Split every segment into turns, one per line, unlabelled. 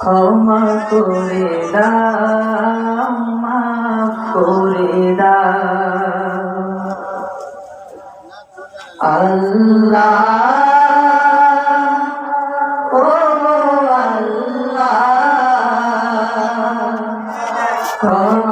ক্ষমা করে দাও করে দাও। আল্লাহ।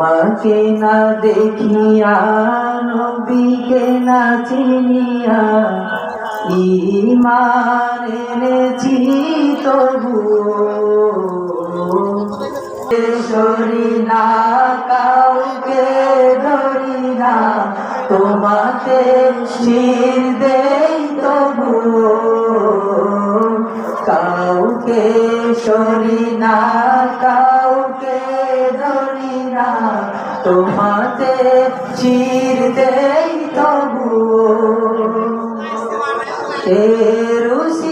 তোমাকে না দেখিয়া, নবীকে না চিনিয়া ইমান এনেছি তবু সরি না, কাউকে ধরি না, তোমাকে শির দেই তবু কাউকে সরি না, কাউকে তোমাতে চির দেই তবু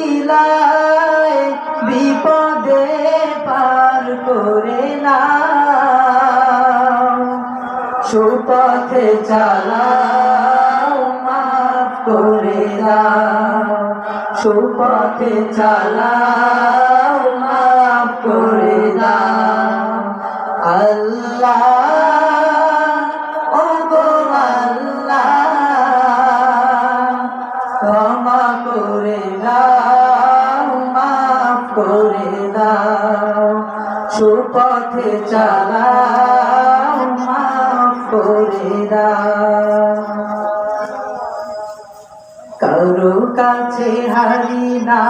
এরুশিলায় বিপদে পার করে না সুপথে চালাও, মাফ করে দাও। সুপথে চালাও করে দাও, সুপথে চালাও, মাফ করে দাও। কারও কাছে হারি না,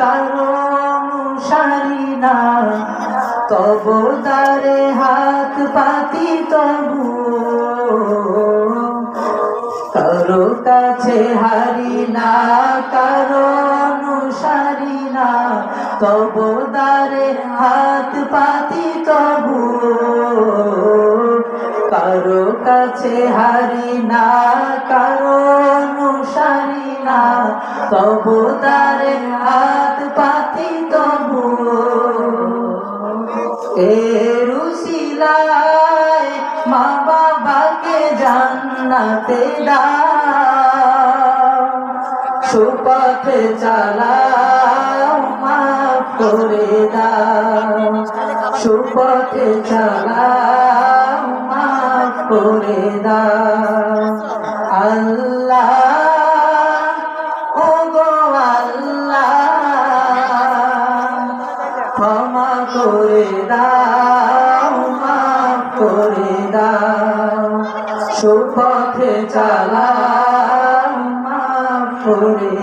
কারও অনুসারী না, তব তারে হাত পাতি তবু। কারও কাছে হারি না, কারও তব তারে হাত পাতি তবু কারও কাছে হারি না, কারও অনুসারী না। তবু তারে হাত পাতি তবু এরুশিলায় মা বাবাকে জান্নাতে দাও সুপথে চালাও করে দাও। সুপথে চালাও করে দাও। আল্লাহ ও গো আল্লাহ সুপথে করে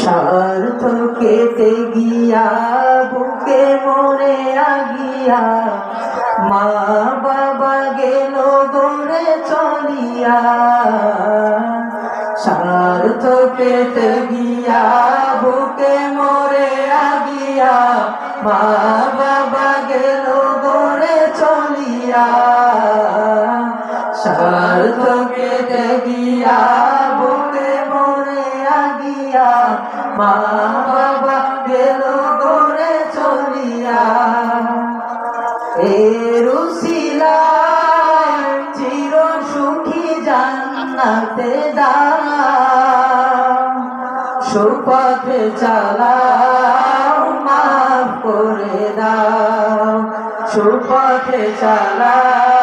স্বার্থ কেটে গিয়া, বুকে মরে আগিয়া, মা বাবা গেল গড়ে চলিয়া। স্বার্থ কেটে গিয়া, বুকে মরে আগিয়া, মা কেটে গিয়া বুকে মরে আগিয়া, মা বাবা গেল গড়ে চলিয়া। এরুশিলায় চির সুখী জান্নাতে দাও সুপথে চালাও, মাফ করে দাও। সুপথে চালাও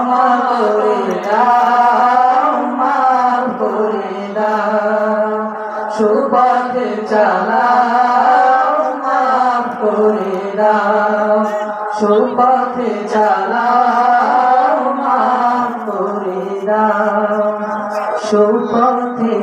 ক্ষমা করে দাও মাফ করে দাও। সুপথে চালাও মাফ করে দাও। সুপথে চালাও মাফ করে দাও। সুপথে